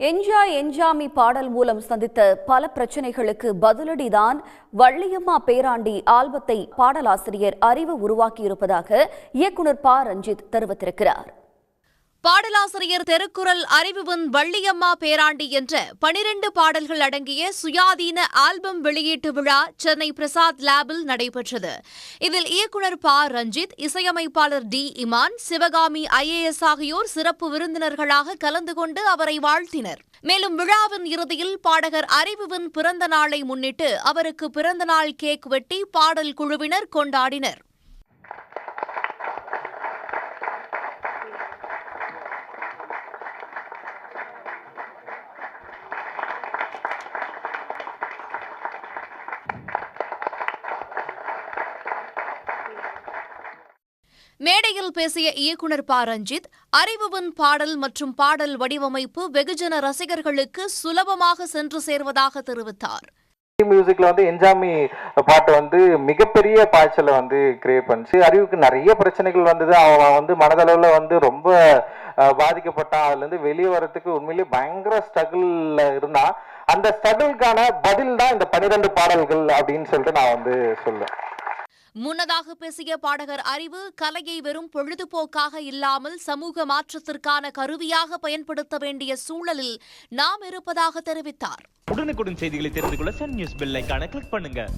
என்ஜா என்ஜாமி பாடல் மூலம் சந்தித்த பல பிரச்சனைகளுக்கு பதிலடிதான் வள்ளியம்மா பேராண்டி ஆல்பத்தை பாடலாசிரியர் அறிவு உருவாக்கியிருப்பதாக இயக்குனர் ப. ரஞ்சித் தெரிவித்திருக்கிறார். பாடலாசிரியர் தெருக்குறள் அறிவுவன் வள்ளியம்மா பேராண்டி என்ற பனிரெண்டு பாடல்கள் அடங்கிய சுயாதீன ஆல்பம் வெளியீட்டு விழா சென்னை பிரசாத் லேபில் நடைபெற்றது. இதில் இயக்குனர் ப. ரஞ்சித் இசையமைப்பாளர் டி. இமான் சிவகாமி ஐஏஎஸ் ஆகியோர் சிறப்பு விருந்தினர்களாக கலந்து கொண்டு அவரை வாழ்த்தினர். மேலும் விழாவின் இறுதியில் பாடகர் அறிவுவின் பிறந்த நாளை முன்னிட்டு அவருக்கு பிறந்தநாள் கேக் வெட்டி பாடல் குழுவினர் கொண்டாடினர். மேடையில் பேசிய இயக்குனர் ப. ரஞ்சித் அறிவுவன் பாடல் மற்றும் பாடல் வடிவமைப்பு வெகுஜன ரசிகர்களுக்கு சுலபமாக சென்று சேர்வதாக தெரிவித்தார். மியூசிக்ல வந்து என்ஜாமி பாட்டு வந்து மிகப்பெரிய பாய்ச்சலை வந்து கிரியேட் பண்ணுச்சு. அறிவுக்கு நிறைய பிரச்சனைகள் வந்தது. அவன் வந்து மனதளவில் வந்து ரொம்ப பாதிக்கப்பட்டான் அதுலேருந்து வெளியே வரத்துக்கு உண்மையிலேயே பயங்கர ஸ்ட்ரகிளில் இருந்தான் அந்த ஸ்ட்ரகிளுக்கான பதில் தான் இந்த பன்னிரெண்டு பாடல்கள் அப்படின்னு சொல்லிட்டு நான் வந்து சொல்லுவேன் முன்னதாக பேசிய பாடகர் அறிவு கலையை வெறும் பொழுதுபோக்காக இல்லாமல் சமூக மாற்றத்திற்கான கருவியாக பயன்படுத்த வேண்டிய சூழலில் நாம் இருப்பதாக தெரிவித்தார். உடனுக்குடன் செய்திகளை தெரிந்து கொள்ள சன் நியூஸ் பெல் கிளிக் பண்ணுங்க.